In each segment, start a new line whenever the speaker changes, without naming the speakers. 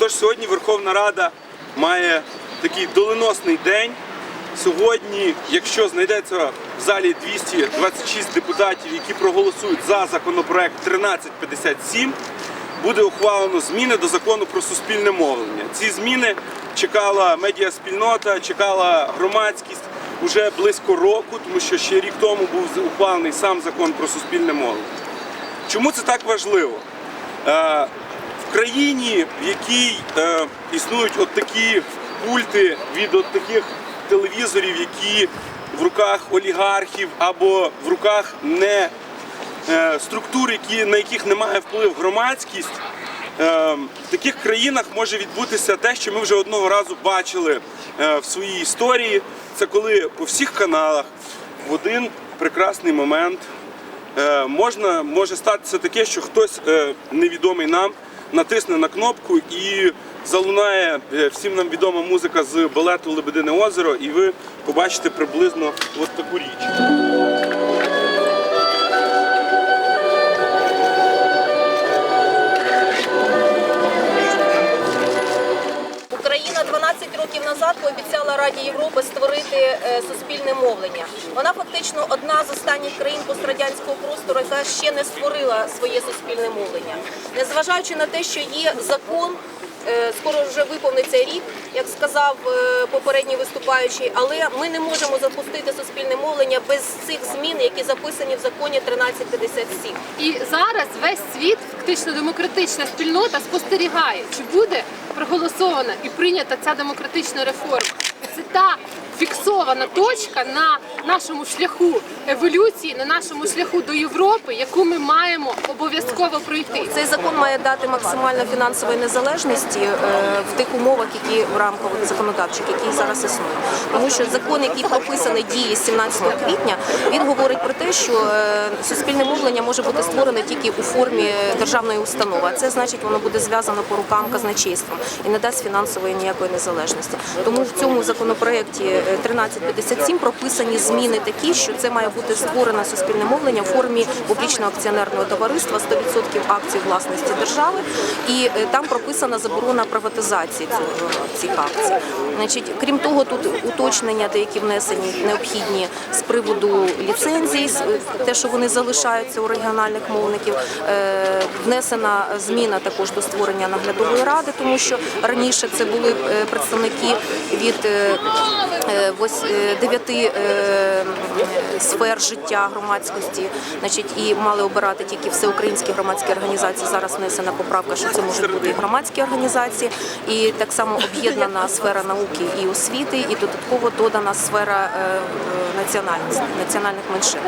Отож, сьогодні Верховна Рада має такий доленосний день. Сьогодні, якщо знайдеться в залі 226 депутатів, які проголосують за законопроект 1357, буде ухвалено зміни до закону про суспільне мовлення. Ці зміни чекала медіаспільнота, чекала громадськість уже близько року, тому що ще рік тому був ухвалений сам закон про суспільне мовлення. Чому це так важливо? В країні, в якій е, існують от такі пульти від от таких телевізорів, які в руках олігархів або в руках не е, структур, які, на яких немає вплив громадськість, е, в таких країнах може відбутися те, що ми вже одного разу бачили е, в своїй історії. Це коли по всіх каналах в один прекрасний момент е, можна, може статися таке, що хтось е, невідомий нам натисне на кнопку і залунає е, всім нам відома музика з балету Лебедине озеро, і ви побачите приблизно от таку річ.
Назад пообіцяла Раді Європи створити е, суспільне мовлення. Вона фактично одна з останніх країн пострадянського простору, яка ще не створила своє суспільне мовлення. Незважаючи на те, що є закон. Е, Скоро вже виповниться рік, як сказав е, попередній виступаючий, але ми не можемо запустити суспільне мовлення без цих змін, які записані в законі 1357.
І зараз весь світ, фактично демократична спільнота, спостерігає, чи буде проголосована і прийнята ця демократична реформа. Це та фіксована точка на нашому шляху еволюції, на нашому шляху до Європи, яку ми маємо обов'язково пройти.
Цей закон має дати максимально фінансової незалежності е, в тих умовах, які в рамках законодавчих, які зараз існують. Тому що закон, який прописаний діє з 17 квітня, він говорить про те, що е, суспільне мовлення може бути створене тільки у формі державної установи. А це значить, воно буде зв'язано по рукам казначейством і не дасть фінансової ніякої незалежності. Тому в цьому законопроекті е, 1357 прописані зміни такі, що це має бути створено суспільне мовлення в формі публічного акціонерного товариства 100% акцій власності держави, і е, там прописана заборона приватизації цих акцій. Значить, крім того, тут уточнення, деякі внесені необхідні з приводу ліцензій, те, що вони залишаються у регіональних мовників. Е, Внесена зміна також до створення наглядової ради, тому що раніше це були е, представники від е, дев'яти сфер життя громадськості, значить, і мали обирати тільки всеукраїнські громадські організації. Зараз внесена поправка, що це можуть бути і громадські організації, і так само об'єднана сфера науки і освіти, і додатково додана сфера е, національності, національних меншин.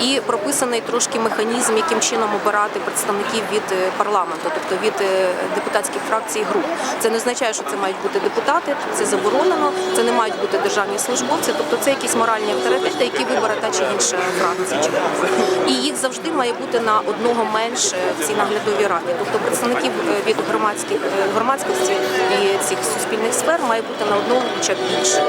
І прописаний трошки механізм, яким чином обирати представників від е, парламенту, тобто від е, депутатських фракцій і груп. Це не означає, що це мають бути депутати, це заборонено, це не мають бути державні службовці, тобто це якісь моральні авторитети, які вибере та чи інша фракція. чи. І їх завжди має бути на одного менше в цій наглядовій раді. Тобто представників е, від громадських громадськості і цих суспільних сфер має бути на одного хоча б більше.